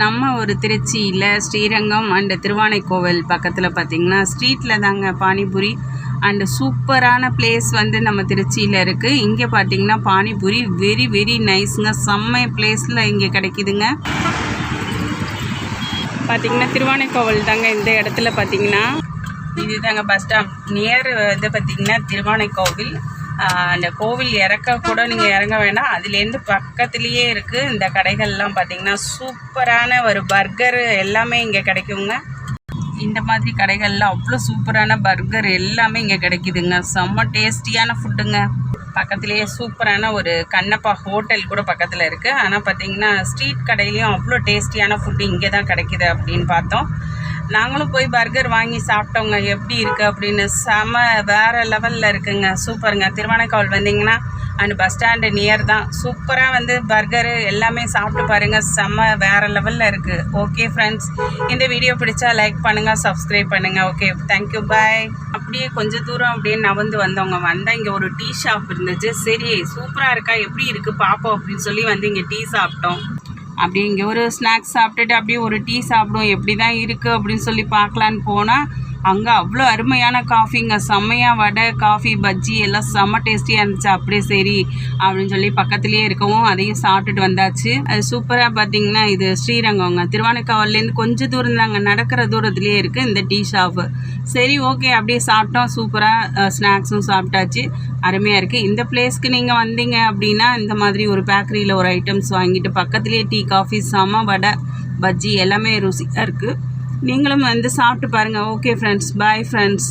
நம்ம ஒரு திருச்சியில் ஸ்ரீரங்கம் அண்டு திருவானைக்கோவில் பக்கத்தில் பார்த்தீங்கன்னா ஸ்ட்ரீட்டில் தாங்க பானிபூரி அண்டு சூப்பரான பிளேஸ் வந்து நம்ம திருச்சியில் இருக்குது இங்கே பார்த்தீங்கன்னா பானிபூரி வெரி வெரி நைஸுங்க செம்ம பிளேஸில் இங்கே கிடைக்குதுங்க. பார்த்தீங்கன்னா திருவானைக்கோவில் தாங்க இந்த இடத்துல பார்த்தீங்கன்னா இது தாங்க பஸ் ஸ்டாப் நியர் வந்து பார்த்தீங்கன்னா திருவானைக்கோவில். அந்த கோவில் இறக்க கூட நீங்கள் இறங்க வேண்டாம். அதுலேருந்து பக்கத்துலேயே இருக்குது இந்த கடைகள்லாம் பார்த்தீங்கன்னா சூப்பரான ஒரு பர்கர் எல்லாமே இங்கே கிடைக்குங்க. இந்த மாதிரி கடைகள்லாம் அவ்வளோ சூப்பரான பர்கர் எல்லாமே இங்கே கிடைக்குதுங்க. செம்ம டேஸ்டியான ஃபுட்டுங்க. பக்கத்துலேயே சூப்பரான ஒரு கண்ணப்பா ஹோட்டல் கூட பக்கத்தில் இருக்குது ஆனால் பார்த்தீங்கன்னா ஸ்ட்ரீட் கடையிலையும் அவ்வளோ டேஸ்டியான ஃபுட்டு இங்கே தான் கிடைக்கிது அப்படின்னு பார்த்தோம். நாங்களும் போய் பர்கர் வாங்கி சாப்பிட்டோங்க. எப்படி இருக்குது அப்படின்னு. செம வேறு லெவலில் இருக்குங்க. சூப்பருங்க. திருவானைக்காவல் வந்தீங்கன்னா அண்ட் பஸ் ஸ்டாண்டு நியர் தான். சூப்பராக வந்து பர்கரு எல்லாமே சாப்பிட்டு பாருங்கள் செம்ம வேறு லெவலில் இருக்குது ஓகே ஃப்ரெண்ட்ஸ் இந்த வீடியோ பிடிச்சா லைக் பண்ணுங்கள் சப்ஸ்கிரைப் பண்ணுங்கள் ஓகே தேங்க்யூ பாய் அப்படியே கொஞ்சம் தூரம் அப்படியே நவந்து வந்தவங்க வந்தால் இங்கே ஒரு டீ ஷாப் இருந்துச்சு. சரி சூப்பராக இருக்கா? எப்படி இருக்குது பார்ப்போம் அப்படின்னு சொல்லி வந்து இங்கே டீ சாப்பிட்டோம். அப்படி இங்கே ஒரு ஸ்நாக்ஸ் சாப்பிட்டுட்டு அப்படியே ஒரு டீ சாப்பிடுவோம் எப்படி தான் இருக்குது அப்படின்னு சொல்லி பார்க்கலான்னு போனால் அங்கே அவ்வளோ அருமையான காஃபிங்க. செம்மையாக வடை காஃபி பஜ்ஜி எல்லாம் செம்ம டேஸ்டியாக இருந்துச்சு. அப்படியே சரி அப்படின்னு சொல்லி பக்கத்துலேயே இருக்கவும் அதையும் சாப்பிட்டுட்டு வந்தாச்சு. அது சூப்பராக பார்த்தீங்கன்னா இது ஸ்ரீரங்கங்க திருவானைக்காவல்லேருந்து கொஞ்சம் தூரம் தாங்க நடக்கிற தூரத்துலேயே இருக்குது இந்த டீ ஷாப்பு சரி ஓகே அப்படியே சாப்பிட்டோம். சூப்பராக ஸ்நாக்ஸும் சாப்பிட்டாச்சு. அருமையாக இருக்குது இந்த பிளேஸ்க்கு நீங்கள் வந்தீங்க அப்படின்னா இந்த மாதிரி ஒரு பேக்கரியில் ஒரு ஐட்டம்ஸ் வாங்கிட்டு பக்கத்துலேயே டீ காஃபி செம்ம வடை பஜ்ஜி எல்லாமே ருசியாக இருக்குது நீங்களும் வந்து சாப்பிட்டு பாருங்கள் ஓகே ஃப்ரெண்ட்ஸ் பாய் ஃப்ரெண்ட்ஸ்